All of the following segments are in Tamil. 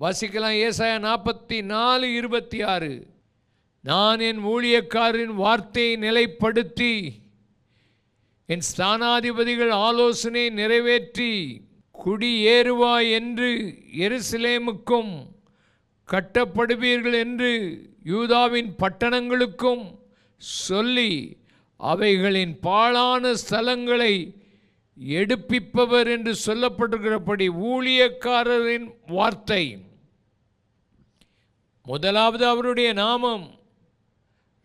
வாசிக்கலாம். ஏசாயா நாற்பத்தி நாலு இருபத்தி ஆறு நான் என் ஊழியக்காரரின் வார்த்தையை நிலைப்படுத்தி என் ஸ்தானாதிபதிகள் ஆலோசனை நிறைவேற்றி குடியேறுவாய் என்று எருசலேமுக்கும் கட்டப்படுவீர்கள் என்று யூதாவின் பட்டணங்களுக்கும் சொல்லி அவைகளின் பாழான ஸ்தலங்களை எடுப்பிப்பவர் என்று சொல்லப்பட்டிருக்கிறபடி ஊழியக்காரரின் வார்த்தை. முதலாவது அவருடைய நாமம்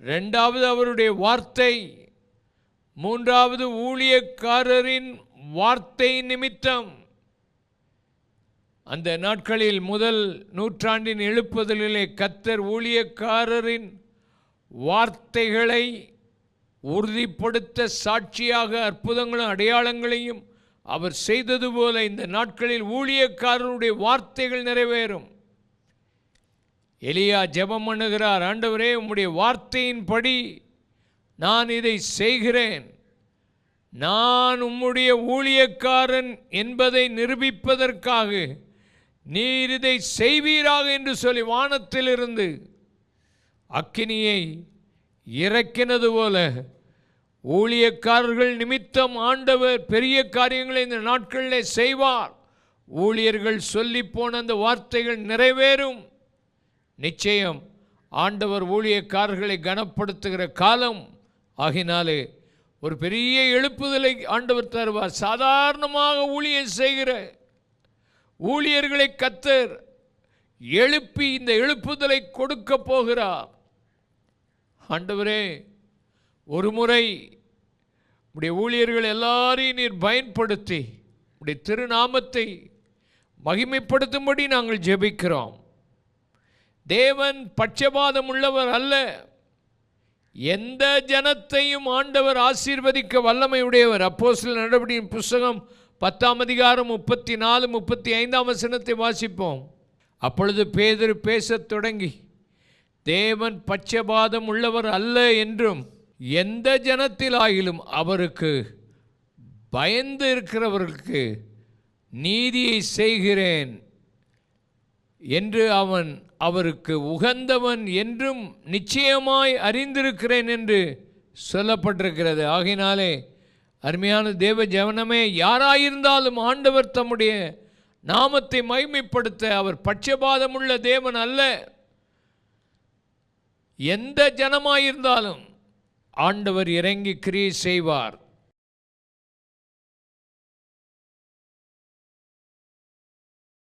ரெண்டாவது அவருடைய வார்த்தை மூன்றாவது ஊழியக்காரரின் வார்த்தை நிமித்தம். அந்த நாட்களில் முதல் நூற்றாண்டின் எழுப்புதலிலே கத்தர் ஊழியக்காரரின் வார்த்தைகளை உறுதிப்படுத்த சாட்சியாக அற்புதங்களும் அடையாளங்களையும் அவர் செய்தது போல இந்த நாட்களில் ஊழியக்காரருடைய வார்த்தைகள் நிறைவேறும். எலியா ஜெபம் பண்ணுகிறார் ஆண்டவரே உம்முடைய வார்த்தையின்படி நான் இதை செய்கிறேன். நான் உம்முடைய ஊழியக்காரன் என்பதை நிரூபிப்பதற்காக நீர் இதை செய்வீராக என்று சொல்லி வானத்திலிருந்து அக்கினியை இறக்கினது போல ஊழியக்காரர்கள் நிமித்தம் ஆண்டவர் பெரிய காரியங்களை இந்த நாட்களில் செய்வார். ஊழியர்கள் சொல்லி போன அந்த வார்த்தைகள் நிறைவேறும். நிச்சயம் ஆண்டவர் ஊழியக்காரர்களை கனப்படுத்துகிற காலம் ஆகினாலே ஒரு பெரிய எழுப்புதலை ஆண்டவர் தருவார். சாதாரணமாக ஊழியம் செய்கிற ஊழியர்களை கத்தர் எழுப்பி இந்த எழுப்புதலை கொடுக்க போகிறார். ஆண்டவரே ஒரு முறை உடைய ஊழியர்கள் எல்லாரையும் நீர் பயன்படுத்தி உடைய திருநாமத்தை மகிமைப்படுத்தும்படி நாங்கள் ஜெபிக்கிறோம். தேவன் பட்சபாதம் உள்ளவர் அல்ல. எந்த ஜனத்தையும் ஆண்டவர் ஆசீர்வதிக்க வல்லமை உடையவர் அப்போ சில நடவடிக்கையின் புஸ்தகம் பத்தாம் அதிகாரம் முப்பத்தி நாலு முப்பத்தி ஐந்தாம் வசனத்தை வாசிப்போம். அப்பொழுது பேதர் பேசத் தொடங்கி தேவன் பட்சபாதம் உள்ளவர் அல்ல என்றும் எந்த ஜனத்திலாயிலும் அவருக்கு பயந்து இருக்கிறவர்களுக்கு நீதியை செய்கிறேன் என்று அவன் அவருக்கு உகந்தவன் என்றும் நிச்சயமாய் அறிந்திருக்கிறேன் என்று சொல்லப்பட்டிருக்கிறது. ஆகினாலே அருமையான தேவ ஜவனமே யாராயிருந்தாலும் ஆண்டவர் தம்முடைய நாமத்தை மைமைப்படுத்த அவர் பட்சபாதமுள்ள தேவன் அல்ல. எந்த ஜனமாயிருந்தாலும் ஆண்டவர் இறங்கி கிரியை செய்வார்.